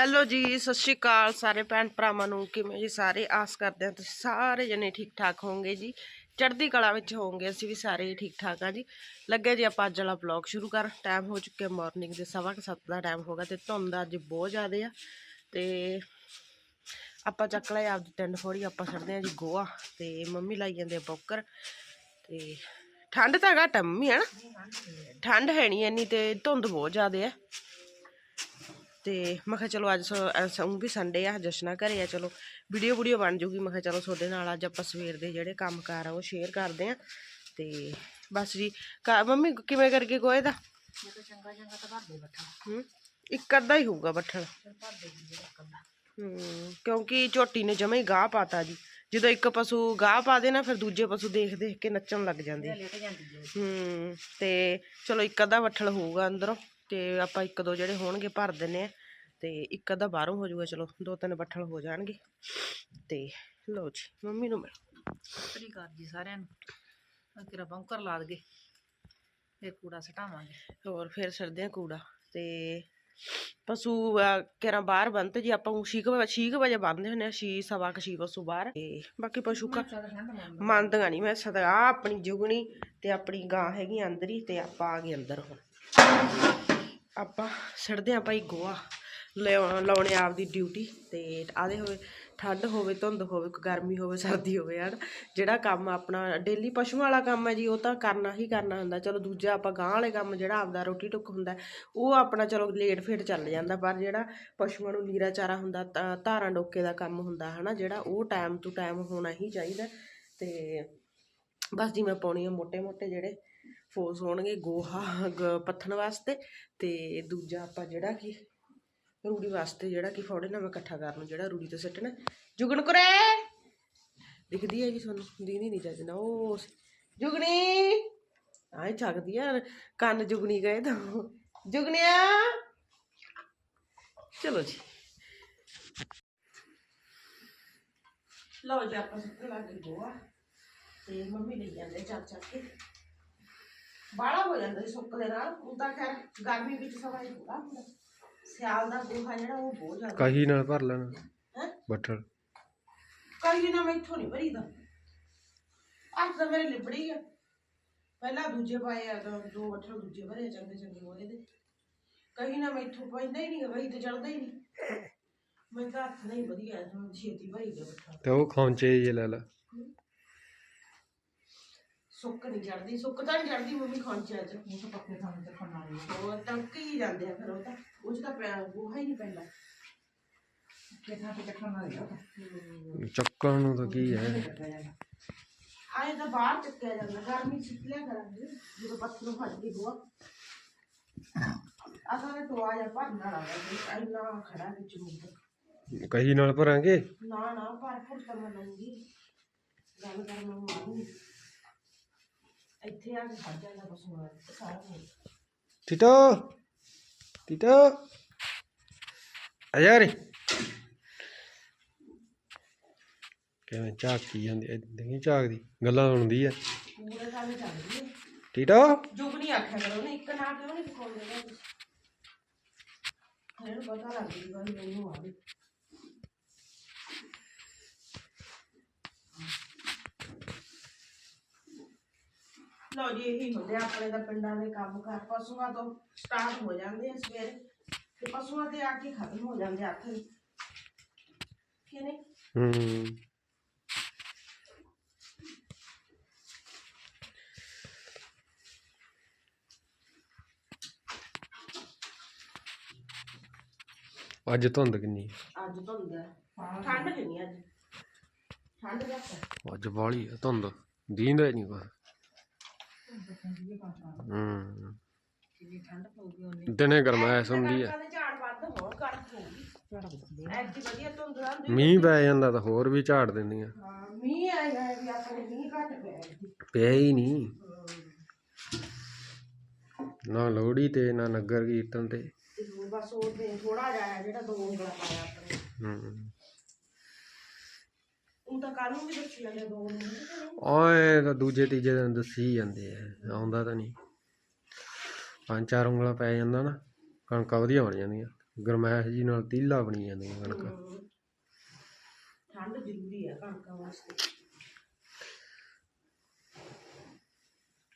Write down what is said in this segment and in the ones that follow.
Hello ਜੀ, ਸਤਿ ਸ਼੍ਰੀ ਅਕਾਲ ਸਾਰੇ ਭੈਣ ਭਰਾਵਾਂ ਨੂੰ, ਕਿਵੇਂ ਜੀ ਸਾਰੇ? ਆਸ ਕਰਦੇ ਹਾਂ ਤੁਸੀਂ ਸਾਰੇ ਜਣੇ ਠੀਕ ਠਾਕ ਹੋਵੋਗੇ ਜੀ। ਚੜ੍ਹਦੀ ਕਲਾ ਵਿੱਚ ਹੋਵੋਗੇ, ਅਸੀਂ ਵੀ ਸਾਰੇ ਠੀਕ ਠਾਕ ਆ ਜੀ। ਲੱਗੇ ਜੀ ਆਪਾਂ ਅੱਜ ਵਾਲਾ ਵਲੌਗ ਸ਼ੁਰੂ ਕਰ। ਟਾਈਮ ਹੋ ਚੁੱਕਿਆ ਮਾਰਨਿੰਗ ਦੇ ਸਵਾ ਕੁ ਸੱਤ ਦਾ ਟਾਈਮ ਹੋ ਗਿਆ ਤੇ ਧੁੰਦ ਅੱਜ ਬਹੁਤ ਜ਼ਿਆਦਾ ਆ। ਤੇ ਆਪਾਂ ਚੱਕ ਲਿਆ ਆਪਦੀ ਟਿੰਡ ਫੋੜੀ, ਆਪਾਂ ਛੱਡਦੇ ਆ ਜੀ ਗੋਆ ਤੇ ਮੰਮੀ ਲਾਈ ਜਾਂਦੇ ਆ ਬੌਕਰ ਤੇ ਠੰਡ ਤਾਂ ਘੱਟ ਆ ਮੰਮੀ ਹੈ ਨਾ। ਠੰਡ ਹੈ ਨਹੀਂ ਇੰਨੀ ਤੇ ਧੁੰਦ ਬਹੁਤ ਜ਼ਿਆਦਾ ਆ। ਤੇ ਮੈਂ ਕਿਹਾ ਚਲੋ ਅੱਜ ਸੌਂ ਵੀ ਸੰਡੇ ਆ ਜਸ਼ਨਾ ਘਰੇ ਆ ਚਲੋ ਵੀਡੀਓ ਵੀਡੀਓ ਬਣ ਜੂਗੀ। ਮੈਂ ਕਿਹਾ ਚਲੋ ਤੁਹਾਡੇ ਨਾਲ ਅੱਜ ਆਪਾਂ ਸਵੇਰ ਦੇ ਜਿਹੜੇ ਕੰਮ ਕਾਰ ਆ ਉਹ ਸ਼ੇਅਰ ਕਰਦੇ ਆ। ਤੇ ਬਸ ਜੀ ਮੰਮੀ ਕਿਵੇਂ ਕਰਕੇ ਗੋਏ ਦਾ? ਹੂੰ ਇੱਕ ਅੱਧਾ ਹੀ ਹੋਊਗਾ ਬੱਠਲ। ਹੂੰ ਕਿਉਂਕਿ ਝੋਟੀ ਨੇ ਜਮੇ ਹੀ ਗਾਹ ਪਾਤਾ ਜੀ। ਜਦੋਂ ਇੱਕ ਪਸ਼ੂ ਗਾਹ ਪਾ ਦੇ ਨਾ ਫਿਰ ਦੂਜੇ ਪਸ਼ੂ ਦੇਖ ਦੇਖ ਕੇ ਨੱਚਣ ਲੱਗ ਜਾਂਦੇ। ਹੂੰ। ਤੇ ਚਲੋ ਇੱਕ ਅੱਧਾ ਵੱਠਲ ਹੋਊਗਾ ਅੰਦਰੋਂ। ਤੇ ਆਪਾਂ ਇੱਕ ਦੋ ਜਿਹੜੇ ਹੋਣਗੇ ਭਰ ਦਿੰਨੇ ਆ ਤੇ ਇੱਕ ਅੱਧਾ ਬਾਹਰੋਂ ਹੋ ਜਾਊਗਾ ਚਲੋ ਦੋ ਤਿੰਨ ਵੱਠਲ ਹੋ ਜਾਣਗੇ। ਤੇ ਲਓ ਜੀ ਮੰਮੀ ਨੂੰ ਮਿਲ। ਸਤਿ ਕਰ ਜੀ ਸਾਰਿਆਂ ਨੂੰ। ਕਿਰਾ ਬੰਕਰ ਲਾ ਦਗੇ। ਇਹ ਕੂੜਾ ਸਟਾਵਾਂਗੇ। ਹੋਰ ਫਿਰ ਸਰਦੇ ਆ ਕੂੜਾ। ਤੇ ਪਸ਼ੂ ਕਿਰਾਂ ਬਾਹਰ ਬੰਨਤੇ ਜੀ ਆਪਾਂ 6 ਵਜੇ 6 ਵਜੇ ਬੰਨਦੇ ਹੁੰਦੇ ਆ 6 ਸਵਾ ਕੁ ਪਸ਼ੂ ਬਾਹਰ। ਤੇ ਬਾਕੀ ਪਸ਼ੂ ਕਾ ਮੰਨਦੀਆਂ ਨਹੀਂ ਮੈਂ ਸਦਾ ਆਪਣੀ ਜੁਗਣੀ ਤੇ ਆਪਣੀ ਗਾਂ ਹੈਗੀ ਅੰਦਰ ਹੀ ਤੇ ਆਪਾਂ ਆ ਗਏ ਅੰਦਰ ਹੁਣ। ਆਪਾਂ ਛੱਡਦੇ ਆ ਭਾਈ ਗੋਆ ਲਾਉਣੇ ਆਪ ਦੀ ਡਿਊਟੀ ਤੇ ਆਦੇ ਹੋਵੇ, ਠੰਡ ਹੋਵੇ, ਧੁੰਦ ਹੋਵੇ ਗਰਮੀ ਹੋਵੇ, ਸਰਦੀ ਹੋਵੇ, ਹਨ, ਜਿਹੜਾ ਕੰਮ ਆਪਣਾ ਡੇਲੀ ਪਸ਼ੂਆਂ ਵਾਲਾ ਕੰਮ ਹੈ ਜੀ, ਉਹ ਤਾਂ ਕਰਨਾ ਹੀ ਕਰਨਾ ਹੁੰਦਾ, ਚਲੋ ਦੂਜਾ ਆਪਾਂ ਗਾਂ ਵਾਲੇ ਕੰਮ ਜਿਹੜਾ ਆਪਦਾ ਰੋਟੀ ਟੁੱਕ ਹੁੰਦਾ, ਉਹ ਆਪਣਾ ਚਲੋ ਲੇਟ ਫੇਟ ਚੱਲ ਜਾਂਦਾ, ਪਰ ਜਿਹੜਾ ਪਸ਼ੂਆਂ ਨੂੰ ਨੀਰਾ ਚਾਰਾ ਹੁੰਦਾ ਧਾਰਾਂ ਡੋਕੇ ਦਾ ਕੰਮ ਹੁੰਦਾ, ਹਨਾ, ਜਿਹੜਾ ਉਹ ਟਾਈਮ ਟੂ ਟਾਈਮ ਹੋਣਾ ਹੀ ਚਾਹੀਦਾ, ਤੇ ਬਸ ਜੀ ਮੈਂ ਪਾਉਣੀ ਆ ਮੋٹے ਮੋٹے ਜਿਹੜੇ ਫੋਸ ਹੋਣਗੇ ਗੋਹਾ ਪੱਥਣ ਵਾਸਤੇ ਤੇ ਦੂਜਾ ਆਪਾਂ ਜਿਹੜਾ ਕਿ ਰੂੜੀ ਵਾਸਤੇ ਜਿਹੜਾ ਕਿ ਫੋੜੇ ਨਾਲ ਮੈਂ ਇਕੱਠਾ ਕਰਨ ਨੂੰ ਜਿਹੜਾ ਰੂੜੀ ਤੇ ਸਿੱਟਣਾ। ਜੁਗਣ ਕਰੇ! ਦਿਖਦੀ ਹੈ ਜੀ ਤੁਹਾਨੂੰ, ਦੀਦੀ ਨਹੀਂ ਚੱਜਣਾ ਉਹ ਜੁਗਣੀ ਆਏ ਚੱਕਦੀ ਆ, ਕੰਨ ਜੁਗਣੀ ਗਏ ਤਾਂ। ਜੁਗਣਿਆ ਚਲੋ ਜੀ। ਲਓ ਜੀ, ਆਪਾਂ ਸੁੱਕਣ ਲੱਗ ਗਏ ਗੋਆ ਤੇ ਮੰਮੀ ਲਈ ਜਾਂਦੇ ਚੱਕ ਚੱਕ ਕੇ। ਬਾਹਲਾ ਹੋ ਜਾਂਦਾ ਜੀ ਸੁੱਕ ਦੇ ਨਾਲ। ਉਦਾਂ ਖੈਰ ਗਰਮੀ ਵਿੱਚ ਸਵਾਈ ਪੂਰਾ ਹੁੰਦਾ। ਸਿਆਲ ਦਾ ਗੋਹਾ ਜਿਹੜਾ ਉਹ ਬਹੁਤ ਜ਼ਿਆਦਾ। ਕਹੀ ਨਾਲ ਭਰ ਲੈਣਾ। ਹੈ? ਬੱਠਲ। ਕਈ ਦਿਨਾਂ ਮੈਂ ਇੱਥੋਂ ਨਹੀਂ ਭਰੀਦਾ। ਅੱਜ ਤਾਂ ਮੇਰੇ ਲਿਬੜੀ ਆ। ਪਹਿਲਾਂ ਦੂਜੇ ਪਾਏ ਆ ਤਾਂ ਦੋ ਵੱਠਲ ਦੂਜੇ ਭਰੇ ਆ ਚੰਗੇ ਚੰਗੇ ਹੋਏ ਦੇ ਕਈ ਨਾ ਮੈਂ ਇੱਥੋਂ ਪੈਂਦਾ ਹੀ ਨਹੀਂ ਵਹੀ ਤੇ ਚੜਦਾ ਹੀ ਨਹੀਂ ਮੈਂ ਤਾਂ ਹੱਥ ਨਹੀਂ ਵਧੀਆ ਹੁਣ ਛੇਤੀ ਭਰੀ ਦੇ ਵੱਠਲ ਤੇ ਉਹ ਖੌਂਚੇ ਜੇ ਲੈ ਲੈ। ਸੁੱਕ ਨਹੀਂ ਚੜਦੀ ਸੁੱਕ ਤਾਂ ਨਹੀਂ ਚੜਦੀ ਮੰਮੀ ਖੌਂਚਿਆਂ ਚ। ਉਹ ਤਾਂ ਪੱਕੇ ਥਾਂ ਤੇ ਖੰਨਾ ਨਹੀਂ ਉਹ ਟੰਕ ਹੀ ਜਾਂਦੇ ਆ ਫਿਰ ਉਹ ਤਾਂ ਉਹ ਚ ਤਾਂ ਪਿਆ ਗੋਹਾ ਹੀ ਨਹੀਂ ਪੈਂਦਾ। ਕਿ ਥਾਂ ਤੇ ਖੰਨਾ ਹਮ। ਚੱਕਣ ਨੂੰ ਤਾਂ ਕੀ ਹੈ? ਆਏ ਤਾਂ ਬਾਹਰ ਚੱਕਿਆ ਜਾਂਦਾ ਗਰਮੀ ਚ ਲਿਆ ਕਰਾਂਗੇ ਜਦੋਂ ਪੱਥਰ ਫੜ ਗਈ ਗੋਆ ਅਸਾਂ ਨੇ ਟੋਆ ਜਾਂ ਭਰਨ ਵਾ ਇੰਨਾ ਖੜਾ ਵਿੱਚ ਮੁੱਕ ਕਹੀ ਨਾਲ ਭਰਾਂਗੇ? ਨਾ ਨਾ ਭਰ ਭੁਰ ਤਾਂ ਮੈਂ ਲਊਂਗੀ। ਗੱਲ ਕਰ ਮੈਂ ਮਾਰੂੰਗੀ। ਇੱਥੇ ਆ ਕੇ ਖੜ ਜਾਂਦਾ ਪਸ਼ੂਆਂ ਦਾ ਸਾਰਾ ਟੀਟੋ ਟੀਟੋ। ਆ ਯਾਰ ਕਿਵੇਂ ਝਾਕੀ ਜਾਂਦੀ ਐ ਦੇਖੀ ਝਾਕਦੀ ਗੱਲਾਂ ਸੁਣਦੀ ਐ। ਪੂਰੇ ਕੰਮ ਚੱਲਦੀ ਹੈ ਟੀਟੋ। ਜੁਗ ਨਹੀਂ ਆਖਿਆ ਕਰੋ ਨੇ ਇੱਕ ਨਾ ਕਿਉਂ ਨਹੀਂ ਦਿਖਾਉਂਦੇ ਨੇ? ਤੁਸੀਂ ਇਹਨੂੰ ਪਤਾ ਲੱਗ ਗਈ ਭਾਈ ਮੈਨੂੰ ਆ ਲਓ ਜੀ ਇਹੀ ਹੁੰਦੇ ਆ ਆਪਣੇ ਦਾ ਪਿੰਡਾਂ ਦੇ ਕੰਮ ਕਾਰ ਪਸ਼ੂਆਂ ਤੋਂ ਸਟਾਰਟ ਹੋ ਜਾਂਦੇ ਆ ਸਵੇਰੇ। ਤੇ ਪਸ਼ੂਆਂ ਤੇ ਆ ਕੇ ਖਤਮ ਹੋ ਜਾਂਦੇ ਆ ਆਖਰ ਕਿ ਨਹੀਂ? ਹੂੰ। ਅੱਜ ਧੁੰਦ ਕਿੰਨੀ ਐ? ਅੱਜ ਧੁੰਦ ਆ। ਠੰਡ ਕਿੰਨੀ ਅੱਜ? ਠੰਡ ਦਾ ਅੱਜ ਬਾਹਲੀ ਆ ਧੁੰਦ। ਦੀਂਦਾ ਨਹੀਂ ਕੁਛ ਹੂੰ। ਕਿੰਨੀ ਠੰਡ ਪਊਗੀ ਉਹਨੇ ਦਿਨੇ ਗਰਮੈਸ਼ ਹੁੰਦੀ ਦੇ ਝਾੜ ਵੱਧ ਕਣਕ ਹੋਊਗੀ ਵਧੀਆ ਮੀਂਹ ਪੈ ਜਾਂਦਾ ਤਾਂ ਹੋਰ ਵੀ ਝਾੜ ਦਿੰਦੀਆਂ। ਹਾਂ ਮੀਂਹ ਆਇਆ ਹੈ ਵੀ ਆਪਣੇ ਮੀਂਹ ਘੱਟ ਪਿਆ ਹੀ ਨਹੀਂ। ਨਾ ਲੋਹੜੀ ਤੇ ਨਾ ਨਗਰ ਕੀਰਤਨ ਤੇ। ਤੇ ਹੁਣ ਬਸ ਉਹ ਥੋੜਾ ਜਿਹਾ ਹੈ ਜਿਹੜਾ ਦੋ ਉਂਗਲਾਂ ਪਾਇਆ ਆਪਣੇ। ਹੂੰ। ਉਹ ਤਾਂ ਕੱਲ ਨੂੰ ਵੀ ਦੱਸੀ ਜਾਂਦੇ ਦੋ ਉਂਗਲਾਂ ਓਏ ਤਾਂ ਦੂਜੇ ਤੀਜੇ ਦਿਨ ਦੱਸੀ ਜਾਂਦੇ ਆ ਆਉਂਦਾ ਤਾਂ ਨਹੀਂ। ਪੰਜ ਚਾਰ ਉਂਗਲਾਂ ਪੈ ਜਾਂਦਾ ਨਾ ਕਣਕਾਂ ਵਧੀਆ ਬਣ ਜਾਂਦੀਆਂ। ਗਰਮੈਸ਼ ਜੀ ਨਾਲ ਤੀਲਾ ਬਣੀ ਜਾਂਦੀਆਂ ਕਣਕਾਂ। ਠੰਡ ਜ਼ਰੂਰੀ ਆ ਕਣਕਾਂ ਵਾਸਤੇ।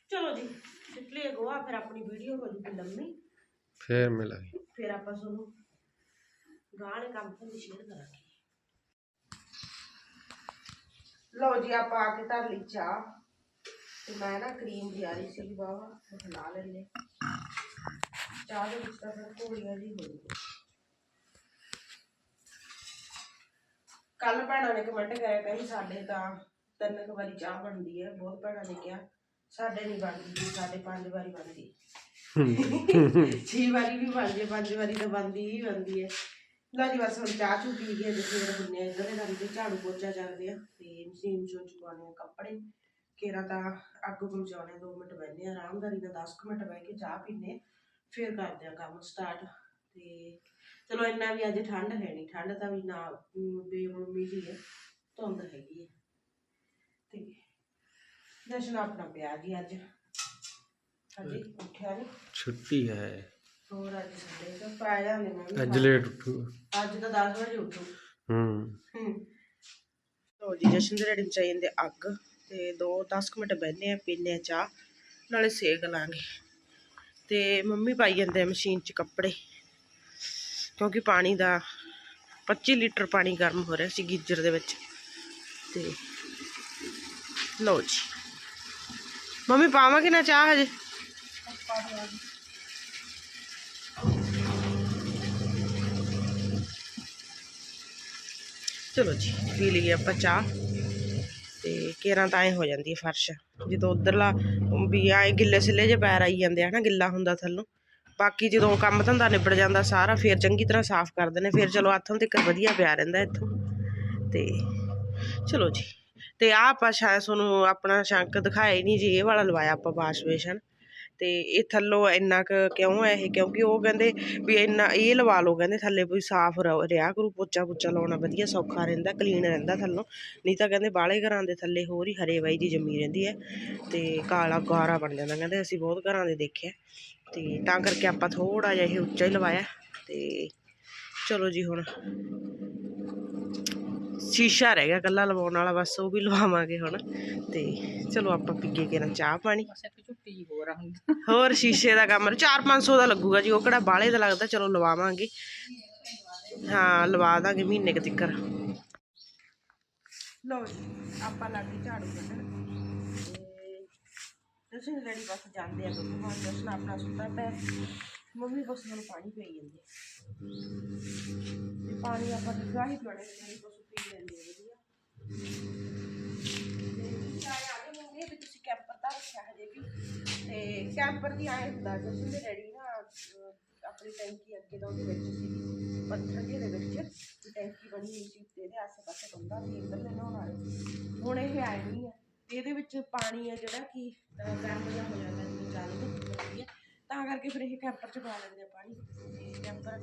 ਚਲੋ ਜੀ ਨਿਕਲੇ ਗੋਆ ਫਿਰ ਆਪਣੀ ਵੀਡੀਓ ਹੋ ਜੂਗੀ ਲੰਮੀ। ਫੇਰ ਮਿਲਾਂਗੇ। ਫਿਰ ਆਪਾਂ ਤੁਹਾਨੂੰ ਗਾਂ ਵਾਲੇ ਕੰਮ ਤੋਂ ਸ਼ੇਅਰ ਕਰਾਂਗੇ। ਲਓ ਜੀ ਆਪਾਂ ਆ ਕੇ ਧਰ ਲਈ ਚਾਹ। ਤੇ ਮੈਂ ਨਾ ਕਰੀਮ ਦੀ ਆ ਰਹੀ ਸੀ ਬਾਵਾ ਉਹ ਲਾ ਲੈਣੇ ਚਾਹ ਦੇ ਵਿੱਚ ਤਾਂ ਫਿਰ ਘੋੜੀਆਂ ਜੀ ਹੋਈ ਕੱਲ ਭੈਣਾਂ ਨੇ ਕਮੈਂਟ ਕਰਿਆ ਕਹਿੰਦੀ ਸਾਡੇ ਤਾਂ ਤਿੰਨ ਕੁ ਵਾਰੀ ਚਾਹ ਬਣਦੀ ਹੈ। ਬਹੁਤ ਭੈਣਾਂ ਨੇ ਕਿਹਾ ਸਾਡੇ ਨਹੀਂ ਬਣਦੀ ਸਾਡੇ ਪੰਜ ਵਾਰੀ ਬਣਦੀ ਛੇ ਵਾਰੀ ਵੀ ਬਣਦੀ ਪੰਜ ਵਾਰੀ ਤਾਂ ਬਣਦੀ ਹੀ ਬਣਦੀ ਹੈ। ਲਓ ਜੀ ਬਸ ਹੁਣ ਚਾਹ ਚੂ ਪੀ ਕੇ ਤੇ ਫਿਰ ਹੁੰਨੇ ਆ ਇੱਧਰ ਦੇ ਤੇ ਝਾੜੂ ਪੋਚਾ ਚੱਲਦੇ ਆ ਤੇ ਮਸ਼ੀਨ ਚੋਂ ਚੁਕਾਉਣੇ ਆ ਕੱਪੜੇ। ਕੇਰਾ ਤਾਂ ਅੱਗ ਪਹੁੰਚਾਉਣੇ 2 ਮਿੰਟ ਬੈਠਨੇ ਆ ਆਰਾਮਦਾਰੀ ਨਾਲ 10 ਕੁ ਮਿੰਟ ਬਹਿ ਕੇ ਚਾਹ ਪੀਨੇ ਫਿਰ ਕਰਦੇ ਆ ਕੰਮ ਸਟਾਰਟ ਤੇ ਚਲੋ ਇੰਨਾ ਵੀ ਅੱਜ ਠੰਡ ਹੈ ਨਹੀਂ ਠੰਡ ਤਾਂ ਵੀ ਨਾ ਬੇਮੂਮੀ ਜੀ ਹੈ ਧੁੰਦ ਹੈਗੀ ਹੈ। ਤੇ ਜਸ਼ਨ ਆਪਣਾ ਪਿਆ ਜੀ ਅੱਜ। ਅਜੇ ਉੱਠਿਆ ਨਹੀਂ ਛੁੱਟੀ ਹੈ। ਹੋਰ ਅੱਜ ਸੰਡੇ ਤੋਂ ਪਾ ਜਾਂਦੇ ਮੈਂ ਅੱਜ ਲੇਟ ਉੱਠੂ। ਅੱਜ ਤਾਂ 10 ਵਜੇ ਉੱਠੂ। ਹੂੰ। ਲੋ ਜੀ ਜਸ਼ਨ ਦੇ ਰੈਡੀ ਚਾਹੀਦੇ ਜਾਂਦੇ ਅੱਗ ਤੇ 2 10 ਮਿੰਟ ਬਹਿਨੇ ਆ ਪੀਨੇ ਆ ਚਾਹ ਨਾਲੇ ਸੇਕ ਲਾਂਗੇ। ਤੇ ਮੰਮੀ ਪਾਈ ਜਾਂਦੇ ਆ ਮਸ਼ੀਨ 'ਚ ਕੱਪੜੇ ਕਿਉਂਕਿ ਪਾਣੀ ਦਾ 25 ਲੀਟਰ ਪਾਣੀ ਗਰਮ ਹੋ ਰਿਹਾ ਸੀ ਗੀਜ਼ਰ ਦੇ ਵਿੱਚ। ਤੇ ਲਓ ਜੀ। ਮੰਮੀ ਪਾਵਾਂਗੇ ਨਾ ਚਾਹ ਹਜੇ? ਚਲੋ ਜੀ, ਪੀ ਲਈਏ ਆਪਾਂ ਚਾਹ। ਤੇ ਕੇਰਾਂ ਤਾਂ ਐ ਹੋ ਜਾਂਦੀ ਹੈ ਫਰਸ਼। ਜਦੋਂ ਉਧਰਲਾ ਵੀ ਆਏ ਗਿੱਲੇ ਸਿੱਲੇ ਜੇ ਪੈਰ ਆਈ ਜਾਂਦੇ ਆ ਨਾ, ਗਿੱਲਾ ਹੁੰਦਾ ਥੱਲੋਂ। ਬਾਕੀ ਜਦੋਂ ਕੰਮ ਧੰਦਾ ਨਿਬੜ ਜਾਂਦਾ ਸਾਰਾ, ਫੇਰ ਚੰਗੀ ਤਰ੍ਹਾਂ ਸਾਫ਼ ਕਰਦੇ ਨੇ। ਫੇਰ ਚਲੋ ਹੱਥੋਂ ਤੱਕ ਵਧੀਆ ਪਿਆ ਰਹਿੰਦਾ ਇੱਥੋਂ। ਤੇ ਚਲੋ ਜੀ। ਤੇ ਆਹ ਆਪਾਂ ਸ਼ਾਇਦ ਤੁਹਾਨੂੰ ਆਪਣਾ ਸ਼ੰਕ ਦਿਖਾਇਆ ਹੀ ਨਹੀਂ ਜੀ, ਇਹ ਵਾਲਾ ਲਵਾਇਆ ਆਪਾਂ ਵਾਸ਼ ਬੇਸ਼ਨ। ਅਤੇ ਇਹ ਥੱਲੋਂ ਇੰਨਾ ਕੁ ਕਿਉਂ ਹੈ ਇਹ? ਕਿਉਂਕਿ ਉਹ ਕਹਿੰਦੇ ਵੀ ਇੰਨਾ ਇਹ ਲਵਾ ਲਓ, ਕਹਿੰਦੇ ਥੱਲੇ ਵੀ ਸਾਫ਼ ਰ- ਰਿਹਾ ਕਰੂ, ਪੋਚਾ ਪੁੱਚਾ ਲਾਉਣਾ ਵਧੀਆ, ਸੌਖਾ ਰਹਿੰਦਾ ਕਲੀਨ ਰਹਿੰਦਾ ਥੱਲੋਂ। ਨਹੀਂ ਤਾਂ ਕਹਿੰਦੇ ਬਾਹਲੇ ਘਰਾਂ ਦੇ ਥੱਲੇ ਹੋਰ ਹੀ ਹਰੇ ਵਾਈ ਦੀ ਜੰਮੀ ਰਹਿੰਦੀ ਹੈ ਅਤੇ ਕਾਲਾ ਗਾਰਾ ਬਣ ਜਾਂਦਾ, ਕਹਿੰਦੇ ਅਸੀਂ ਬਹੁਤ ਘਰਾਂ ਦੇ ਦੇਖਿਆ। ਅਤੇ ਤਾਂ ਕਰਕੇ ਆਪਾਂ ਥੋੜ੍ਹਾ ਜਿਹਾ ਇਹ ਉੱਚਾ ਹੀ ਲਵਾਇਆ ਅਤੇ ਚਲੋ ਜੀ ਹੁਣ ਸ਼ੀਸ਼ਾ ਰਹਿ ਗਿਆ ਕੱਲਾ ਲਵਾਉਣ ਵਾਲਾ ਬਸ ਉਹ ਵੀ ਲਵਾਵਾਂਗੇ ਹੁਣ। ਤੇ ਚਲੋ ਆਪਾਂ ਪੀਏ ਕੇ ਨਾ ਚਾਹ ਪਾਣੀ। ਹੋਰ ਸ਼ੀਸ਼ੇ ਦਾ ਕੰਮ 4-500 ਦਾ ਲੱਗੂਗਾ ਜੀ ਉਹ ਕਿਹੜਾ ਬਾਲੇ ਦਾ ਲੱਗਦਾ ਚਲੋ ਲਵਾਵਾਂਗੇ। ਹਾਂ ਲਵਾ ਦਾਂਗੇ ਮਹੀਨੇ ਕੁ ਤੱਕਰ। ਲਓ ਜੀ ਆਪਾਂ ਲੱਗੇ ਝਾੜੂ ਕੱਢਣ। ਤੇ ਤੁਸੀਂ ਰੈਡੀ ਬਸ ਜਾਂਦੇ ਆ ਕਿਉਂਕਿ ਹੁਣ ਜਸ਼ਨ ਆਪਣਾ ਸੁੱਤਾ ਪਿਆ। ਮੰਮੀ ਬਸ ਮੈਨੂੰ ਪਾਣੀ ਪਈ ਜਾਂਦੇ ਤੇ ਪਾਣੀ ਆਪਾਂ ਨਿਗਾਹ ਹੀ ਬਸ ਪੀ ਲੈਂਦੇ ਵਧੀਆ। ਤੇ ਤੁਸੀਂ ਕੈਂਪਰ ਤਾਂ ਰੱਖਿਆ ਹਜੇ ਵੀ। ਤੇ ਕੈਂਪਰ ਦੀ ਆਏ ਹੁੰਦਾ ਜਸ਼ਨ ਦੇ ਡੈਡੀ ਨਾ ਆਪਣੀ ਟੈਂਕੀ ਅੱਗੇ ਦਾ ਉਹਦੇ ਵਿੱਚ ਸੀ ਪੱਥਰ ਜਿਹੇ ਦੇ ਵਿੱਚ ਟੈਂਕੀ ਬਣੀ ਹੋਈ ਸੀ, ਤੇ ਇਹਦੇ ਆਸੇ ਪਾਸੇ ਬੰਦਾ ਸੀ, ਇੱਧਰ ਲੈ ਨਹਾਉਣ ਵਾਲੇ ਹੁਣ ਇਹ ਆਏ ਨਹੀਂ ਆ। ਤੇ ਇਹਦੇ ਵਿੱਚ ਪਾਣੀ ਆ ਜਿਹੜਾ ਕਿ ਗਰਮ ਜਿਹਾ ਹੋ ਜਾਂਦਾ ਜਦੋਂ ਚਾਲੀ ਦੇ ਤਾਂ ਕਰਕੇ ਫਿਰ ਇਹ ਕੈਂਪਰ ਚ ਪਾ ਲੈਂਦੇ ਆ ਪਾਣੀ। ਤੇ ਕੈਂਪਰ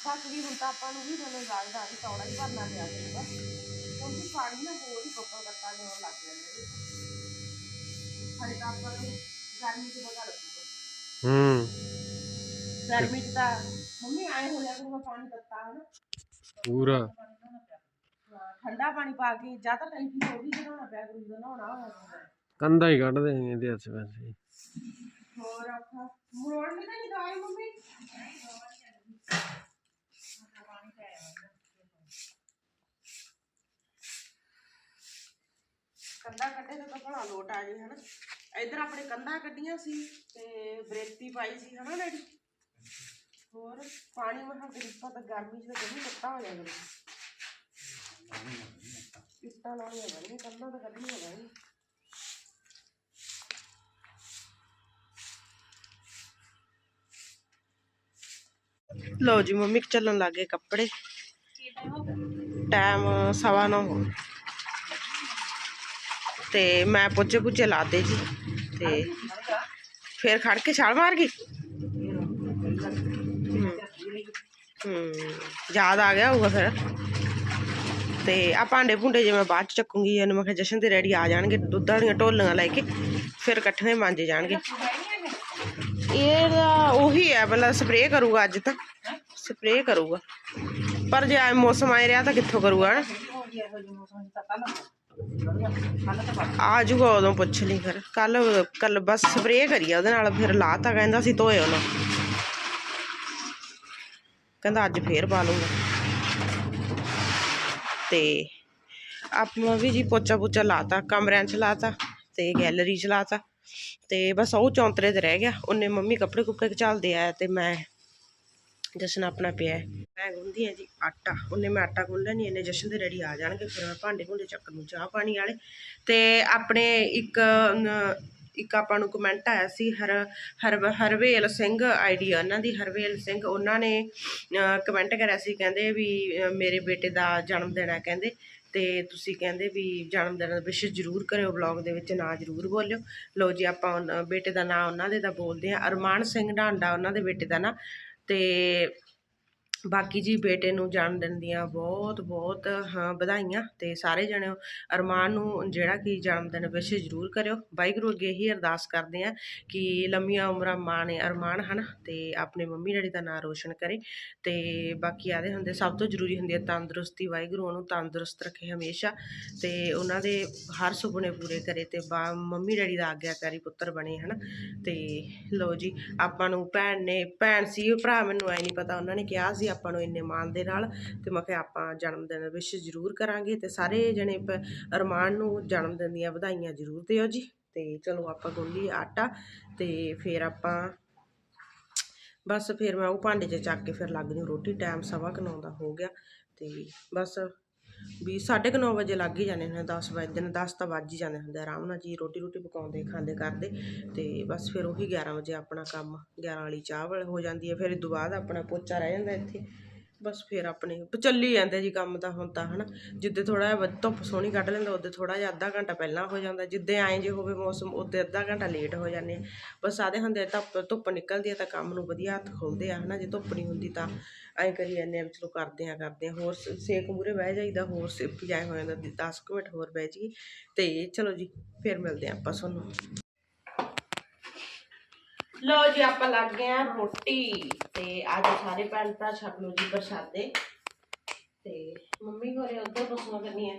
ਬਾਕੀ ਹੁਣ ਤਾਂ ਆਪਾਂ ਨੂੰ ਵੀ ਮੈਨੂੰ ਲੱਗਦਾ ਵੀ ਤੌੜਾ ਹੀ ਭਰਨਾ ਪਿਆ ਕਰੂਗਾ ਕਿਉਂਕਿ ਪਾਣੀ ਨਾ ਹੋਰ ਹੀ ਬੱਬਲ ਕੱਟਾ ਜਿਹਾ ਲੱਗ ਜਾਂਦਾ ਇਹਦੇ ਹਰੇ ਤਾਂ ਆਪਾਂ ਨੂੰ ਗਰਮੀ ਚ ਪਤਾ ਲੱਗੂਗਾ। ਹੂੰ। ਗਰਮੀ ਚ ਤਾਂ ਮੰਮੀ ਆਏ ਹੋ ਲਿਆ ਕਰੂਗਾ ਪਾਣੀ ਤੱਤਾ ਹਨਾ। ਪੂਰਾ। ਹਾਂ, ਠੰਡਾ ਪਾਣੀ ਪਾ ਕੇ ਜਾਂ ਤਾਂ ਟੈਂਕੀ ਤੋਂ ਉਹ ਵੀ ਬਣਾਉਣਾ ਪਿਆ ਕਰੂਗਾ ਨਹਾਉਣਾ ਹੋਇਆ ਕੰਧਾ ਹੀ ਕੱਢ ਦੇਂਗੇ ਇਹਦੇ ਹੱਥ ਵੈਸੇ। ਹੋਰ ਆਪਾਂ ਮੋੜ ਨਹੀਂ ਤਾਂ ਨਹੀਂ ਦਵਾਈ ਮੰਮੀ ਕੰਧਾ ਕੱਢੇ ਤਾਂ ਭਲਾ ਲੋਟ ਆ ਜੇ ਹਨਾ। ਇੱਧਰ ਆਪਣੇ ਕੰਧਾਂ ਕੱਢੀਆਂ ਸੀ ਤੇ ਬਰੇਤੀ ਪਾਈ ਸੀ ਹਨਾ ਡੈਡੀ? ਹੋਰ ਪਾਣੀ ਮਹਾਂ ਗਰੀਪਾ ਤਾਂ ਗਰਮੀ ਚ ਤਾਂ ਕੱਟਾ ਹੋ ਜਾਂਦਾ ਇੱਟਾਂ ਲਾਉਣੀਆਂ ਪੈਣਗੀਆਂ ਕੰਧਾਂ ਤਾਂ ਕੱਢਣੀਆਂ ਪੈਣਗੀਆਂ ਲਓ ਜੀ ਮੰਮੀ ਚੱਲਣ ਲੱਗੇ ਕੱਪੜੇ। ਟਾਈਮ ਸਵਾ ਨੌ ਹੋ ਗਿਆ। ਤੇ ਮੈਂ ਪੁੱਛੇ ਪੁੱਛੇ ਲਾਦੇ ਜੀ, ਤੇ ਫਿਰ ਖੜ ਕੇ ਛਾਲ ਮਾਰ ਗਈ? ਹੂੰ ਯਾਦ ਆ ਗਿਆ ਹੋਊਗਾ ਫਿਰ। ਤੇ ਆ ਭਾਂਡੇ ਭੁੰਡੇ ਜੇ ਮੈਂ ਬਾਅਦ ਚ ਚੱਕੂੰਗੀ, ਇਹਨੂੰ ਮੈਂ ਕਿਹਾ ਜਸ਼ਨ ਤੇ ਰੈਡੀ ਆ ਜਾਣਗੇ, ਦੁੱਧ ਵਾਲੀਆਂ ਢੋਲੀਆਂ ਲੈ ਕੇ, ਫਿਰ ਇਕੱਠੇ ਮਾਂਜੇ ਜਾਣਗੇ। ਇਹਦਾ ਉਹੀ ਹੈ ਮਤਲਬ ਸਪਰੇਅ ਕਰੂਗਾ ਅੱਜ ਤਾਂ, ਸਪਰੇਅ ਕਰੂਗਾ। ਪਰ ਜੇ ਮੌਸਮ ਆਏ ਰਿਹਾ ਤਾਂ ਕਿੱਥੋਂ ਕਰੂਗਾ ਨਾ ਆ ਜਾਊਗਾ ਉਦੋਂ ਪੁੱਛ ਲਈ ਫਿਰ। ਕੱਲ ਕੱਲ ਬਸ ਸਪਰੇਅ ਕਰੀ ਉਹਦੇ ਨਾਲ, ਫਿਰ ਲਾਤਾ ਕਹਿੰਦਾ ਸੀ ਧੋਏ ਉਹਨੂੰ। ਕਹਿੰਦਾ ਅੱਜ ਫੇਰ ਪਾ ਲੂੰਗਾ ਤੇ ਆਪਾਂ ਵੀ ਜੀ ਪੋਚਾ ਪੋਚਾ ਲਾਤਾ, ਕਮਰਿਆਂ 'ਚ ਲਾਤਾ ਤੇ ਗੈਲਰੀ 'ਚ ਲਾਤਾ। ਤੇ ਬਸ ਉਹ ਚੌਂਤਰੇ ਤੇ ਰਹਿ ਗਿਆ। ਉਹਨੇ ਮੰਮੀ ਕੱਪੜੇ ਕੁੱਪੜੇ ਚੱਲਦੇ ਆ ਤੇ ਮੈਂ ਜਸ਼ਨ ਆਪਣਾ ਪਿਆ ਮੈਂ ਗੁੰਦੀ ਆ ਜੀ, ਆਟਾ। ਉਹਨੇ ਮੈਂ ਆਟਾ ਗੁੰਨਿਆ ਨਹੀਂ ਇਹਨੇ ਜਸ਼ਨ ਦੇ ਰੈਡੀ ਆ ਜਾਣਗੇ, ਫਿਰ ਮੈਂ ਭਾਂਡੇ ਭੁੰਡੇ ਚੱਕ ਨੂੰ ਚਾਹ ਪਾਣੀ ਵਾਲੇ। ਤੇ ਆਪਣੇ ਇੱਕ ਇੱਕ ਆਪਾਂ ਨੂੰ ਕਮੈਂਟ ਆਇਆ ਸੀ, ਹਰ ਹਰ, ਹਰਵੇਲ ਸਿੰਘ ਆਈਡੀ ਉਹਨਾਂ ਦੀ ਹਰਵੇਲ ਸਿੰਘ, ਉਹਨਾਂ ਨੇ ਕਮੈਂਟ ਕਰਿਆ ਸੀ, ਕਹਿੰਦੇ ਵੀ ਮੇਰੇ ਬੇਟੇ ਦਾ ਜਨਮ ਦਿਨ ਹੈ, ਕਹਿੰਦੇ। ਤੇ ਤੁਸੀਂ ਕਹਿੰਦੇ ਵੀ ਜਨਮ ਦਿਨ ਦਾ ਵਿਸ਼ ਜ਼ਰੂਰ ਕਰਿਓ ਵਲੌਗ ਦੇ ਵਿੱਚ ਨਾਂ ਜ਼ਰੂਰ ਬੋਲਿਓ। ਲੋ ਜੀ, ਆਪਾਂ ਉਹਨਾਂ- ਬੇਟੇ ਦਾ ਨਾਂ ਉਹਨਾਂ ਦੇ ਦਾ ਬੋਲਦੇ ਹਾਂ। ਅਰਮਾਨ ਸਿੰਘ ਢਾਂਡਾ, ਉਹਨਾਂ ਦੇ ਬੇਟੇ ਦਾ ਨਾਂ। ਤੇ ਬਾਕੀ ਜੀ ਬੇਟੇ ਨੂੰ ਜਨਮ ਦਿਨ ਦੀਆਂ ਬਹੁਤ ਬਹੁਤ, ਹਾਂ, ਵਧਾਈਆਂ ਤੇ ਸਾਰੇ ਜਣੇ ਅਰਮਾਨ ਨੂੰ ਜਿਹੜਾ ਕਿ ਜਨਮ ਦਿਨ ਵਿਸ਼ ਜ਼ਰੂਰ ਕਰਿਓ। ਵਾਹਿਗੁਰੂ ਅੱਗੇ ਹੀ ਅਰਦਾਸ ਕਰਦੇ ਆ ਕਿ ਲੰਮੀਆਂ ਉਮਰਾਂ ਮਾਂ ਨੇ ਅਰਮਾਨ ਹਨ ਤੇ ਆਪਣੇ ਮੰਮੀ ਡੈਡੀ ਦਾ ਨਾਮ ਰੋਸ਼ਨ ਕਰੇ ਤੇ ਬਾਕੀ ਆਦੇ ਹੁੰਦੇ ਸਭ ਤੋਂ ਜ਼ਰੂਰੀ ਹੁੰਦੀ ਹੈ ਤੰਦਰੁਸਤੀ। ਵਾਹਿਗੁਰੂ ਉਹਨੂੰ ਤੰਦਰੁਸਤ ਰੱਖੇ ਹਮੇਸ਼ਾ ਤੇ ਉਹਨਾਂ ਦੇ ਹਰ ਸੁਪਨੇ ਪੂਰੇ ਕਰੇ ਤੇ ਬਾ- ਮੰਮੀ ਡੈਡੀ ਦਾ ਆਗਿਆਕਾਰੀ ਪੁੱਤਰ ਬਣੇ, ਹਨ? ਤੇ ਲੋ ਜੀ, ਆਪਾਂ ਨੂੰ ਭੈਣ ਨੇ, ਭੈਣ ਸੀ, ਭਰਾ ਮੈਨੂੰ ਐ ਨਹੀਂ ਪਤਾ, ਉਹਨਾਂ ਨੇ ਕਿਹਾ ਸੀ ਆਪਾਂ ਨੂੰ ਇੰਨੇ ਮਾਣ ਦੇ ਨਾਲ ਤੇ ਮੈਂ ਕਿਹਾ ਆਪਾਂ ਜਨਮ ਦਿਨ ਵਿਸ਼ ਜ਼ਰੂਰ ਕਰਾਂਗੇ ਤੇ ਸਾਰੇ ਜਣੇ ਅਰਮਾਨ ਨੂੰ ਜਨਮ ਦਿਨ ਦੀਆਂ ਵਧਾਈਆਂ ਜ਼ਰੂਰ ਦਿਓ ਜੀ। ਤੇ ਚਲੋ ਆਪਾਂ ਗੁੰਨ ਆਟਾ ਤੇ ਫਿਰ ਆਪਾਂ ਬਸ ਫਿਰ ਮੈਂ ਉਹ ਭਾਂਡੇ 'ਚ ਚੱਕ ਕੇ ਫਿਰ ਲੱਗ ਜੂ ਰੋਟੀ, ਟਾਈਮ ਸਵਾ ਕੁ ਹੋ ਗਿਆ ਤੇ ਬਸ ਵੀ ਸਾਢੇ ਕੁ ਨੌ ਵਜੇ ਲੱਗ ਹੀ ਜਾਂਦੇ ਹੁੰਦੇ 10 ਵਜੇ ਨੇ 10 ਤਾਂ ਵੱਜ ਹੀ ਜਾਂਦੇ ਹੁੰਦੇ ਆਰਾਮ ਨਾਲ ਜੀ ਰੋਟੀ ਰੋਟੀ ਪਕਾਉਂਦੇ, ਖਾਂਦੇ, ਕਰਦੇ ਤੇ ਬਸ ਫਿਰ ਉਹੀ 11 ਵਜੇ ਆਪਣਾ ਕੰਮ 11 ਵਾਲੀ ਚਾਹ ਵਾਲ ਹੋ ਜਾਂਦੀ ਹੈ, ਫਿਰ ਇਸ ਤੋਂ ਬਾਅਦ ਆਪਣਾ ਪੋਚਾ ਰਹਿ ਜਾਂਦਾ ਇੱਥੇ, ਬਸ ਫਿਰ ਆਪਣੇ ਚੱਲੀ ਜਾਂਦੇ ਜੀ ਕੰਮ ਤਾਂ ਹੁਣ ਤਾਂ, ਹਨਾ, ਜਿੱਦੇ ਥੋੜਾ ਜਿਹਾ ਧੁੱਪ ਸੋਹਣੀ ਕੱਢ ਲੈਂਦਾ, ਉਹਦੇ ਥੋੜਾ ਜਿਹਾ ਅੱਧਾ ਘੰਟਾ ਪਹਿਲਾਂ ਹੋ ਜਾਂਦਾ, ਜਿੱਦੇ ਐਂ ਜੇ ਹੋਵੇ ਮੌਸਮ ਉਹਦੇ ਅੱਧਾ ਘੰਟਾ ਲੇਟ ਹੋ ਜਾਂਦੇ ਆ, ਬਸ ਆਦੇ ਹੁੰਦੇ ਧੁੱਪ ਧੁੱਪ ਨਿਕਲਦੀ ਆ ਤਾਂ ਕੰਮ ਨੂੰ ਵਧੀਆ ਹੱਥ ਖੋਲਦੇ ਆ, ਹਨਾ, ਜੇ ਧੁੱਪ ਨਹੀਂ ਹੁੰਦੀ ਤਾਂ ਐਂ ਕਰੀ ਜਾਂਦੇ ਆ ਵੀ ਚਲੋ ਕਰਦੇ ਆ ਕਰਦੇ ਆ ਹੋਰ ਸੇਕ ਮੂਰੇ ਬਹਿ ਜਾਈਦਾ, ਹੋਰ ਸਿਪ ਹੋ ਜਾਂਦਾ 10 ਮਿੰਟ ਹੋਰ ਬਹਿ ਜੀ ਤੇ ਚਲੋ ਜੀ, ਫਿਰ ਮਿਲਦੇ ਆ ਆਪਾਂ ਤੁਹਾਨੂੰ। ਲਓ ਜੀ, ਆਪਾਂ ਲੱਗ ਗਏ ਆ ਰੋਟੀ। ਤੇ ਅੱਜ ਸਾਰੇ ਭੈਣ ਭਰਾ ਛਕ ਲੋ ਜੀ ਪ੍ਰਸ਼ਾਦੇ। ਤੇ ਮੰਮੀ ਘਰੇ ਉੱਧਰ ਪਸ਼ੂਆਂ ਕਰਨੀਆਂ।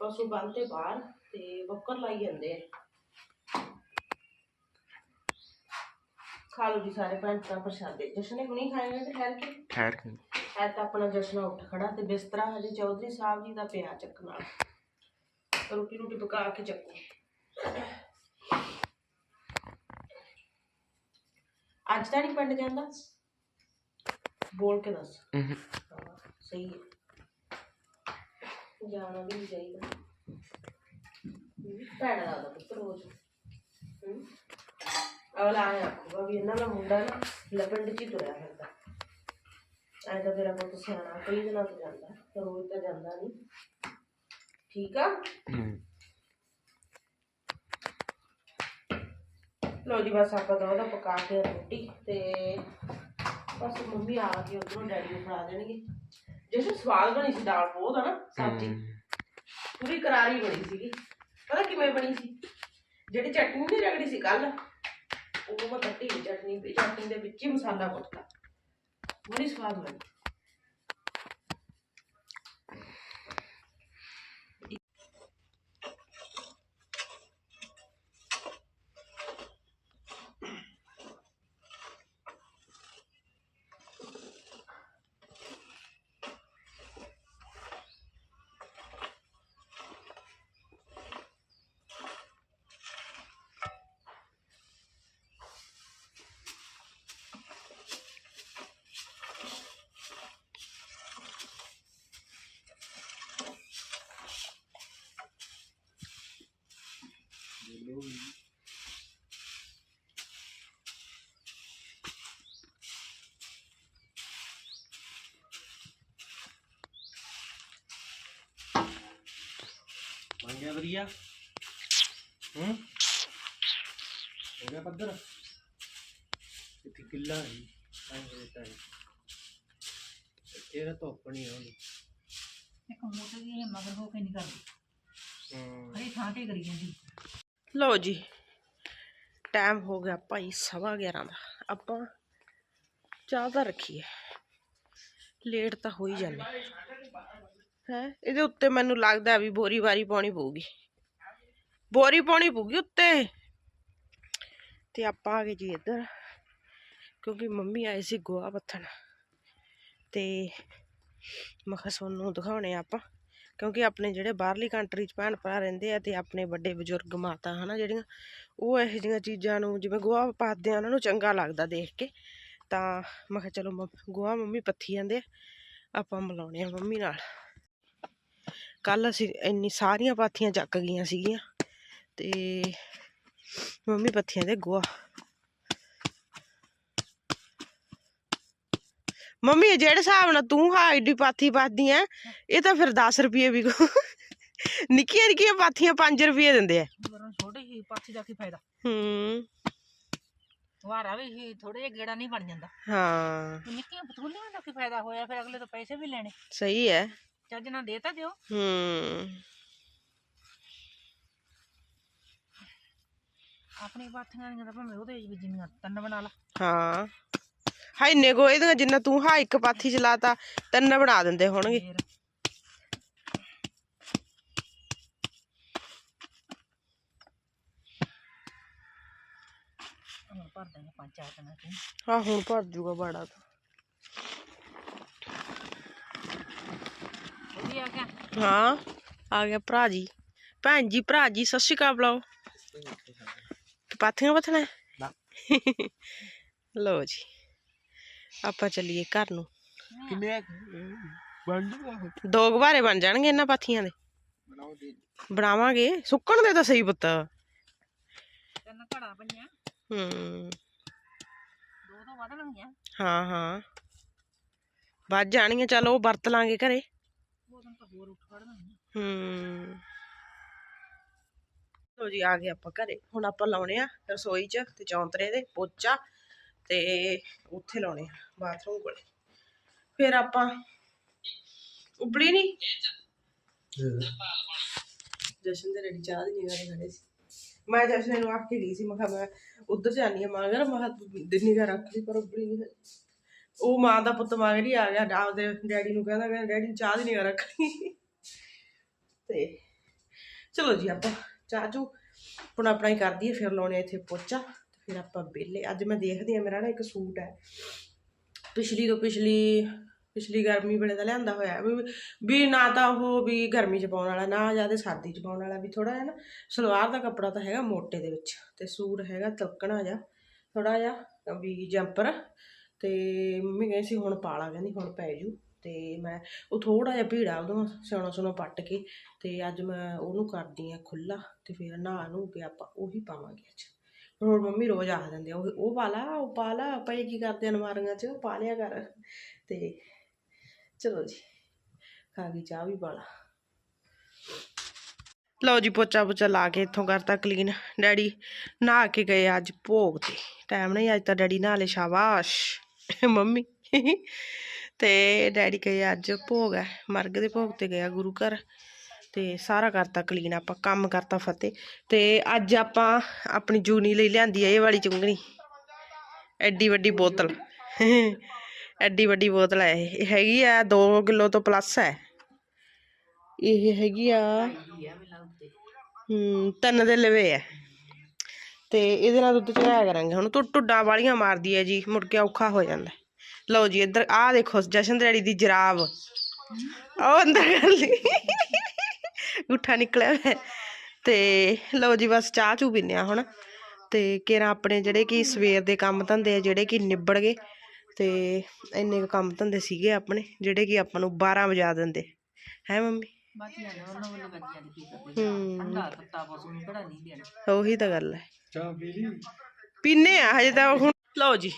ਪਸ਼ੂ ਬੰਨ੍ਹਤੇ ਬਾਹਰ, ਤੇ ਬੱਕਰ ਲਾਈ ਜਾਂਦੇ ਆ। ਖਾ ਲਓ ਜੀ ਸਾਰੇ ਭੈਣ ਭਰਾ ਪ੍ਰਸ਼ਾਦੇ ਜਸ਼ਨ ਨੇ ਹੁਣੀ ਖਾਏ ਨੇ ਤੇ ਠਹਿਰ ਕੇ? ਠਹਿਰ ਕੇ? ਐ ਤਾਂ ਆਪਣਾ ਜਸ਼ਨ ਉੱਠ ਖੜਾ ਤੇ ਬਿਸਤਰਾ ਹਜੇ ਚੌਧਰੀ ਸਾਹਿਬ ਜੀ ਦਾ ਪਿਆ ਚੱਕਣ ਰੋਟੀ ਰੋਟੀ ਪਕਾ ਕੇ ਚੱਕੋ। ਅੱਜ ਤਾਂ ਨਹੀਂ ਪਿੰਡ ਜਾਂਦਾ? ਬੋਲ ਕੇ ਦੱਸ। ਹਾਂ, ਸਹੀ ਹੈ। ਜਾਣਾ ਵੀ ਨਹੀਂ ਚਾਹੀਦਾ। ਭੈਣ ਦਾ ਤਾਂ ਪੁੱਤ ਰੋਜ਼। ਹਮ, ਅਗਲਾ ਆਇਆ ਆਖੂਗਾ ਵੀ ਇਹਨਾਂ ਦਾ ਮੁੰਡਾ ਨਾ ਲਪੰਡ ਚ ਹੀ ਤੁਰਿਆ ਫਿਰਦਾ ਐ ਤਾਂ ਤੇਰਾ ਪੁੱਤ ਸਿਆਣਾ ਕਈ ਦਿਨਾਂ ਤੋਂ ਜਾਂਦਾ ਤਾਂ ਰੋਜ਼ ਤਾਂ ਜਾਂਦਾ ਨਹੀਂ ਠੀਕ ਆ ਲੋ ਜੀ ਬਸ ਆਪਾਂ ਤਾਂ ਉਹਦਾ ਪਕਾ ਕੇ ਰੋਟੀ ਤੇ ਬਸ ਮੰਮੀ ਆ ਕੇ ਉਧਰੋਂ ਡੈਡੀ ਨੂੰ ਫੜਾ ਦੇਣਗੇ ਜਿਸ ਸਵਾਦ ਬਣੀ ਸੀ ਦਾਲ ਬਹੁਤ ਆ ਨਾ ਸਬਜ਼ੀ ਪੂਰੀ ਕਰਾਰੀ ਬਣੀ ਸੀਗੀ ਪਤਾ ਕਿਵੇਂ ਬਣੀ ਸੀ ਜਿਹੜੀ ਚਟਨੀ ਨਹੀਂ ਰਗੜੀ ਸੀ ਕੱਲ ਉਹ ਮੈਂ ਕੱਟੀ ਹੋਈ ਚਟਨੀ ਵੀ ਚਟਨੀ ਦੇ ਵਿੱਚ ਹੀ ਮਸਾਲਾ ਕੁੱਟਤਾ। ਬੜੀ ਸਵਾਦ ਬਣੀ ਬਣ ਗਿਆ ਵਧੀਆ। ਹੂੰ? ਹੋ ਗਿਆ ਪੱਧਰ? ਇੱਥੇ ਕਿੱਲਾ ਹੈ ਐਂ ਹੋਤਾ ਹੈ। ਇਹਦਾ ਧੁੱਪ ਨਹੀਂ ਆਉਂਦੀ। ਇੱਕ ਮੋਟਰ ਦੀ ਇਹ ਮਗਰ ਹੋ ਕੇ ਨਹੀਂ ਕਰਦੀ। ਹੂੰ। ਹਰੀ ਥਾਂ ਤੇ ਕਰੀ ਜਾਂਦੀ। ਲਓ ਜੀ ਟਾਈਮ ਹੋ ਗਿਆ ਭਾਈ ਸਵਾ 11 ਦਾ। ਆਪਾਂ ਚਾਹ ਤਾਂ ਰੱਖੀ ਹੈ। ਲੇਟ ਤਾਂ ਹੋ ਹੀ ਜਾਂਦੇ। ਹੈ। ਇਹਦੇ ਉੱਤੇ ਮੈਨੂੰ ਲੱਗਦਾ ਵੀ ਬੋਰੀ ਵਾਰੀ ਪਾਉਣੀ ਪਊਗੀ। ਬੋਰੀ ਪਾਉਣੀ ਪਊਗੀ ਉੱਤੇ। ਤੇ ਆਪਾਂ ਆ ਗਏ ਜੀ ਇੱਧਰ, ਕਿਉਂਕਿ ਮੰਮੀ ਆਏ ਸੀ ਗੋਆ ਪੱਥਣ। ਤੇ ਮੈਂ ਕਿਹਾ ਤੁਹਾਨੂੰ ਦਿਖਾਉਣੇ ਆਪਾਂ, ਕਿਉਂਕਿ ਆਪਣੇ ਜਿਹੜੇ ਬਾਹਰਲੀ ਕੰਟਰੀ 'ਚ ਭੈਣ ਭਰਾ ਰਹਿੰਦੇ ਆ ਤੇ ਆਪਣੇ ਵੱਡੇ ਬਜ਼ੁਰਗ ਮਾਤਾ ਹਨਾ ਜਿਹੜੀਆਂ, ਉਹ ਇਹੋ ਜਿਹੀਆਂ ਚੀਜ਼ਾਂ ਨੂੰ ਜਿਵੇਂ ਗੋਹਾ ਪਾਦੇ ਆ, ਉਹਨਾਂ ਨੂੰ ਚੰਗਾ ਲੱਗਦਾ ਦੇਖ ਕੇ। ਤਾਂ ਮੈਂ ਕਿਹਾ ਚਲੋ ਮੰਮ- ਗੋਆ ਮੰਮੀ ਪੱਥੀ ਜਾਂਦੇ ਆ, ਆਪਾਂ ਮਿਲਾਉਣੇ ਆ ਮੰਮੀ ਨਾਲ। ਕੱਲ ਅਸੀਂ ਇੰਨੀ ਸਾਰੀਆਂ ਪਾਥੀਆਂ ਚੱਕ ਗਈਆਂ ਸੀਗੀਆਂ ਤੇ ਮੰਮੀ ਪੱਥੀਆਂ ਦੇ ਗੋਆ। ਮੰਮੀ ਇਹ ਜਿਹੜੇ ਹਿਸਾਬ ਨਾਲ ਤੂੰ ਹਾਂ ਏਡੀ ਪਾਥੀ ਪਾਦੀ ਐ ਇਹ ਤਾਂ ਫਿਰ 10 ਰੁਪਏ ਵੀ ਨਿੱਕੀਆਂ ਨਿੱਕੀਆਂ ਪਾਥੀਆਂ 5 ਰੁਪਏ ਦਿੰਦੇ ਪਰ ਛੋਟੀ ਹੀ ਪਾਥੀ ਦਾ ਕੀ ਫਾਇਦਾ? ਹੂੰ। ਵਾਰਾ ਵੀ ਥੋੜੇ ਜਿਹਾ ਗੇੜਾ ਨਹੀਂ ਬਣ ਜਾਂਦਾ। ਹਾਂ। ਨਿੱਕੀਆਂ ਪਤੂਲੀਆਂ ਦਾ ਕੀ ਫਾਇਦਾ ਹੋਇਆ ਫਿਰ ਅਗਲੇ ਤੋਂ ਪੈਸੇ ਵੀ ਲੈਣੇ। ਸਹੀ ਹੈ ਚੱਜ ਨਾਲ ਦੇ ਤਾਂ ਦਿਓ। ਹੂੰ। ਆਪਣੀ ਪਾਥੀਆਂ ਦੀਆਂ ਤਾਂ ਭਾਵੇਂ ਉਹਦੇ ਵਿੱਚ ਜਿੰਨੀਆਂ ਤਿੰਨ ਬਣਾ ਲਾ। ਹਾਂ। ਹਾਂ ਇੰਨੇ ਕੋ ਇਹਦੀਆਂ ਜਿੰਨਾ ਤੂੰ ਹਾਂ ਇੱਕ ਪਾਥੀ ਚਲਾਤਾ ਤਿੰਨ ਬਣਾ ਦਿੰਦੇ ਹੋਣਗੇ। ਫੇਰ। ਹੁਣ ਭਰ ਦੇਣੇ ਪੰਜ ਚਾਰ ਦਿਨਾਂ ਚ। ਹਾਂ ਹੁਣ ਭਰ ਜੂਗਾ ਬੜਾ ਤਾਂ ਉਹ ਵੀ ਆ ਗਿਆ ਹਾਂ ਆ ਗਿਆ ਭਰਾ ਜੀ। ਭੈਣ ਜੀ ਭਰਾ ਜੀ ਸਤਿ ਸ਼੍ਰੀ ਅਕਾਲ ਬੁਲਾਓ। ਪਾਥੀਆਂ ਪਥਣਾ? ਲਓ ਜੀ ਆਪਾਂ ਚੱਲੀਏ ਘਰ ਨੂੰ। ਕਿੰਨੇ ਬਣ ਜੂਗਾ ਦੋ ਗਵਾਰੇ ਬਣ ਜਾਣਗੇ ਇਹਨਾਂ ਪਾਥੀਆਂ ਦੇ। ਬਣਾਵਾਂਗੇ। ਸੁੱਕਣ ਦੇ ਤਾਂ ਸਹੀ ਪੁੱਤ। ਤਿੰਨ ਘੜਾ ਪਈਆਂ ਹੂੰ। ਦੋ ਤੋਂ ਵੱਧ ਲੰਗੀਆਂ ਹਾਂ ਹਾਂ। ਵੱਜ ਜਾਣੀਆਂ ਚਲ ਉਹ ਵਰਤ ਲਾਂਗੇ ਘਰੇ। ਹੋਰ ਉੱਠ ਖੜਨਾ ਹੂੰ। ਲੋ ਜੀ, ਆ ਗਏ ਆਪਾਂ ਘਰੇ। ਹੁਣ ਆਪਾਂ ਲਾਉਣੇ ਆ ਰਸੋਈ 'ਚ ਤੇ ਚੌਂਤਰੇ ਦੇ ਪੋਚਾ ਤੇ ਉੱਥੇ ਲਾਉਣੇ ਆ, ਬਾਥਰੂਮ ਕੋਲੇ। ਫਿਰ ਆਪਾਂ ਉਬਲੀ ਨਹੀਂ ਜਸ਼ਨ ਦੇ ਰੈਡੀ ਚਾਹ ਦੀ ਨਿਗਾਹ ਖੜੇ ਸੀ। ਮੈਂ ਜਸ਼ਨ ਨੂੰ ਆਖ ਕੇ ਗਈ ਸੀ, ਮੈਂ ਕਿਹਾ ਮੈਂ ਉੱਧਰ ਜਾਣੀ ਆ ਮਗਰ ਮੈਂ ਕਿਹਾ ਤੂੰ ਦਿਨ ਨਿਗਾਹ ਰੱਖ ਲਈ, ਪਰ ਉਬਲੀ ਨਹੀਂ ਉਹ ਮਾਂ ਦਾ ਪੁੱਤ ਮਗਰ ਹੀ ਆ ਗਿਆ ਆਪਦੇ ਡੈਡੀ ਨੂੰ ਕਹਿੰਦਾ ਕਹਿੰਦਾ ਡੈਡੀ ਚਾਹ ਦੀ ਨਿਗਾਹ ਰੱਖ ਤੇ ਚਲੋ ਜੀ ਆਪਾਂ ਚਾਚੂ ਹੁਣ ਆਪਣਾ ਹੀ ਕਰ ਦਈਏ ਫਿਰ ਲਾਉਣੇ ਇੱਥੇ ਪੋਚਾ, ਤੇ ਫਿਰ ਆਪਾਂ ਵਿਹਲੇ ਅੱਜ ਮੈਂ ਦੇਖਦੀ ਆ, ਮੇਰਾ ਨਾ ਇੱਕ ਸੂਟ ਹੈ। ਪਿਛਲੀ ਤੋਂ ਪਿਛਲੀ ਪਿਛਲੀ ਗਰਮੀ ਵੇਲੇ ਦਾ ਲਿਆਂਦਾ ਹੋਇਆ ਵੀ- ਵੀ ਨਾ ਤਾਂ ਉਹ ਵੀ ਗਰਮੀ ਚ ਪਾਉਣ ਵਾਲਾ, ਨਾ ਜ਼ਿਆਦਾ ਸਰਦੀ ਚ ਪਾਉਣ ਵਾਲਾ, ਵੀ ਥੋੜਾ ਜਿਹਾ ਨਾ ਸਲਵਾਰ ਦਾ ਕੱਪੜਾ ਤਾਂ ਹੈਗਾ ਮੋਟੇ ਦੇ ਵਿੱਚ। ਤੇ ਸੂਟ ਹੈਗਾ ਤਲਕਣਾ ਜਿਹਾ ਥੋੜਾ ਜਿਹਾ ਵੀ ਜੰਪਰ। ਤੇ ਮੰਮੀ ਕਹਿੰਦੀ ਸੀ ਹੁਣ ਪਾਲਾ ਕਹਿੰਦੀ ਹੁਣ ਪੈ ਜੂ। ਤੇ ਮੈਂ ਉਹ ਥੋੜਾ ਜਿਹਾ ਭੀੜਾ ਉਦੋਂ ਸਿਉਣਾ ਸੁਣਾ ਪੱਟ ਕੇ ਤੇ ਅੱਜ ਮੈਂ ਉਹਨੂੰ ਕਰਦੀ ਆ ਖੁੱਲਾ ਤੇ ਫਿਰ ਨਹਾ ਨੂੰ ਕੇ ਆਪਾਂ ਉਹੀ ਪਾਵਾਂਗੇ ਅੱਜ। ਹੁਣ ਮੰਮੀ ਰੋਜ਼ ਆਖ ਦਿੰਦੇ ਆ, ਉਹ ਉਹ ਪਾ ਲਾ ਉਹ ਪਾ ਲਾ ਪਏ ਕੀ ਕਰਦੇ ਆ ਅਲਮਾਰੀਆਂ 'ਚ ਪਾ ਲਿਆ ਕਰ। ਤੇ ਚਲੋ ਜੀ ਖਾ ਗਈ ਚਾਹ ਵੀ ਪਾਲਾ। ਲਓ ਜੀ ਪੋਚਾ ਪੋਚਾ ਲਾ ਕੇ ਇੱਥੋਂ ਕਰਤਾ ਕਲੀਨ ਡੈਡੀ ਨਹਾ ਕੇ ਗਏ ਅੱਜ ਭੋਗ ਤੇ। ਟਾਈਮ ਨਹੀਂ ਅੱਜ ਤਾਂ ਡੈਡੀ ਨਹਾ ਲਏ ਸ਼ਾਬਾਸ਼। ਮੰਮੀ। ਤੇ ਡੈਡੀ ਗਏ ਅੱਜ ਭੋਗ ਹੈ, ਮਰਗ ਦੇ ਭੋਗ ਤੇ ਗਿਆ ਗੁਰੂ ਘਰ। ਤੇ ਸਾਰਾ ਕਰਤਾ ਕਲੀਨ ਆਪਾਂ, ਕੰਮ ਕਰਤਾ ਫਤਿਹ। ਤੇ ਅੱਜ ਆਪਾਂ ਆਪਣੀ ਜੂਨੀ ਲਈ ਲਿਆਂਦੀ ਹੈ ਇਹ ਵਾਲੀ ਚੁੰਗਣੀ। ਐਡੀ ਵੱਡੀ ਬੋਤਲ। ਐਡੀ ਵੱਡੀ ਬੋਤਲ ਹੈ ਇਹ। ਇਹ ਹੈਗੀ ਆ 2 ਕਿਲੋ ਤੋਂ ਪਲੱਸ ਹੈ। ਇਹ ਹੈਗੀ ਆ, ਹੂੰ, ਤਿੰਨ ਦੇ ਲਵੇ ਹੈ। ਤੇ ਇਹਦੇ ਨਾਲ ਦੁੱਧ ਚੜਾਇਆ ਕਰਾਂਗੇ। ਹੁਣ ਤੂੰ ਟੁੱਡਾਂ ਵਾਲੀਆਂ ਮਾਰਦੀ ਹੈ ਜੀ ਮੁੜ ਕੇ ਔਖਾ ਹੋ ਜਾਂਦਾ। ਲਓ ਜੀ ਇੱਧਰ ਆਹ ਦੇਖੋ ਜਸ਼ਨ ਡੈਡੀ ਦੀ ਜਰਾਬ। ਉਹ ਅੰਦਰ ਕਰ ਲਈ। ਗੁੱਠਾ ਨਿਕਲਿਆ ਹੈ। ਤੇ ਲਓ ਜੀ ਬਸ ਚਾਹ ਚੂ ਪੀਨੇ ਆ ਹੁਣ। ਤੇ ਕਿਰਾਂ ਆਪਣੇ ਜਿਹੜੇ ਕਿ ਸਵੇਰ ਦੇ ਕੰਮ ਧੰਦੇ ਆ ਜਿਹੜੇ ਕਿ ਨਿਬੜ ਗਏ ਤੇ ਇੰਨੇ ਕੁ ਕੰਮ ਧੰਦੇ ਸੀਗੇ ਆਪਣੇ ਜਿਹੜੇ ਕਿ ਆਪਾਂ ਨੂੰ 12 ਵਜਾ ਦਿੰਦੇ। ਹੈ ਮੰਮੀ? ਹੂੰ। ਉਹੀ ਤਾਂ ਗੱਲ ਹੈ। ਚਾਹ ਪੀ ਲਈ? ਪੀਨੇ ਆ, ਹਜੇ ਤਾਂ ਹੁਣ ਲਓ ਜੀ।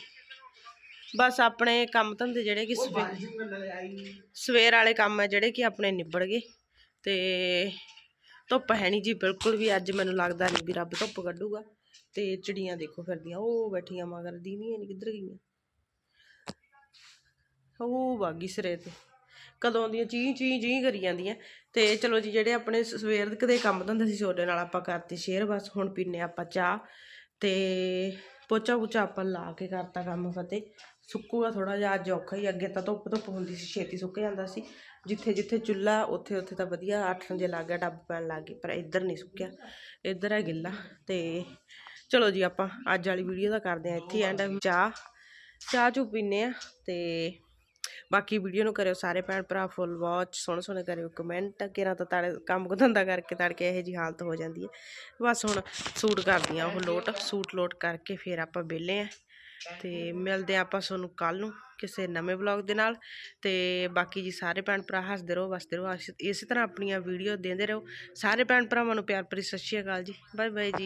ਬਸ ਆਪਣੇ ਕੰਮ ਧੰਦੇ ਜਿਹੜੇ ਕਿ ਸਵੇਰ ਸਵੇਰ ਵਾਲੇ ਕੰਮ ਹੈ ਜਿਹੜੇ ਕਿ ਆਪਣੇ ਨਿਬੜ ਗਏ। ਤੇ ਧੁੱਪ ਹੈ ਨਹੀਂ ਜੀ, ਬਿਲਕੁਲ ਵੀ ਅੱਜ ਮੈਨੂੰ ਲੱਗਦਾ ਨਹੀਂ ਵੀ ਰੱਬ ਧੁੱਪ ਕੱਢੂਗਾ। ਤੇ ਚਿੜੀਆਂ ਦੇਖੋ ਫਿਰਦੀਆਂ, ਉਹ ਬੈਠੀਆਂ ਮਗਰ ਦੀ ਨਹੀਂ ਕਿੱਧਰ ਗਈਆਂ। ਉਹ ਬਾਗੀ ਸਿਰੇ ਤੇ। ਕਦੋਂ ਦੀਆਂ ਚੀ ਚੀ ਚੀ ਕਰੀ ਜਾਂਦੀਆਂ। ਤੇ ਚਲੋ ਜੀ, ਜਿਹੜੇ ਆਪਣੇ ਸਵੇਰ ਦੇ ਕੰਮ ਧੰਦੇ ਸੀ ਤੁਹਾਡੇ ਨਾਲ ਆਪਾਂ ਕਰਤੇ ਸ਼ੇਅਰ ਬਸ ਹੁਣ ਪੀਨੇ ਆਪਾਂ ਚਾਹ ਤੇ ਪੋਚਾ ਪੁਚਾ ਆਪਾਂ ਲਾ ਕੇ ਕਰਤਾ ਕੰਮ ਫਤਿਹ। ਸੁੱਕੂਗਾ ਥੋੜਾ ਜਿਹਾ, ਅੱਜ ਔਖਾ ਹੀ ਅੱਗੇ ਤਾਂ ਧੁੱਪ ਧੁੱਪ ਹੁੰਦੀ ਸੀ, ਛੇਤੀ ਸੁੱਕ ਜਾਂਦਾ ਸੀ। ਜਿੱਥੇ ਜਿੱਥੇ ਚੁੱਲ੍ਹਾ, ਉੱਥੇ ਉੱਥੇ ਤਾਂ ਵਧੀਆ, ਅੱਠ ਵਜੇ ਲੱਗ ਗਿਆ, ਟੱਬ ਪੈਣ ਲੱਗ ਗਈ, ਪਰ ਇੱਧਰ ਨਹੀਂ ਸੁੱਕਿਆ, ਇੱਧਰ ਹੈ ਗਿੱਲਾ। ਤੇ ਚਲੋ ਜੀ, ਆਪਾਂ ਅੱਜ ਵਾਲੀ ਵੀਡੀਓ ਦਾ ਕਰਦੇ ਆ ਇੱਥੇ ਐਂਡ ਚਾਹ ਚਾਹ ਚੂ ਪੀਨੇ ਆ ਤੇ ਬਾਕੀ ਵੀਡੀਓ ਨੂੰ ਕਰਿਓ, ਸਾਰੇ ਭੈਣ ਭਰਾ ਫੁੱਲ ਵਾਚ ਸੋਹਣੇ ਸੋਹਣੇ ਕਰਿਓ ਕਮੈਂਟ ਕਿਰਾਂ ਤਾਂ ਤਾੜੇ, ਕੰਮ ਕੋ ਧੰਦਾ ਕਰਕੇ ਤੜਕੇ ਇਹੋ ਜੀ ਹਾਲਤ ਹੋ ਜਾਂਦੀ ਹੈ। ਬਸ ਹੁਣ ਸੂਟ ਕਰਦੀਆਂ ਉਹ ਲੋਟ ਸੂਟ ਲੋਟ ਕਰਕੇ ਫਿਰ ਆਪਾਂ ਵਿਹਲੇ ਆ ਤੇ ਮਿਲਦੇ ਆ ਆਪਾਂ ਤੁਹਾਨੂੰ ਕੱਲ ਨੂੰ ਕਿਸੇ ਨਵੇਂ ਵਲੌਗ ਦੇ ਨਾਲ। ਤੇ ਬਾਕੀ ਜੀ ਸਾਰੇ ਭੈਣ ਭਰਾ ਹੱਸਦੇ ਰਹੋ, ਵਸਦੇ ਰਹੋ, ਇਸੇ- ਇਸੇ ਤਰ੍ਹਾਂ ਆਪਣੀਆਂ ਵੀਡੀਓ ਦਿੰਦੇ ਰਹੋ। ਸਾਰੇ ਭੈਣ ਭਰਾਵਾਂ ਨੂੰ ਪਿਆਰ ਭਰੀ ਸਤਿ ਸ਼੍ਰੀ ਅਕਾਲ ਜੀ, ਬਾਏ ਬਾਏ ਜੀ।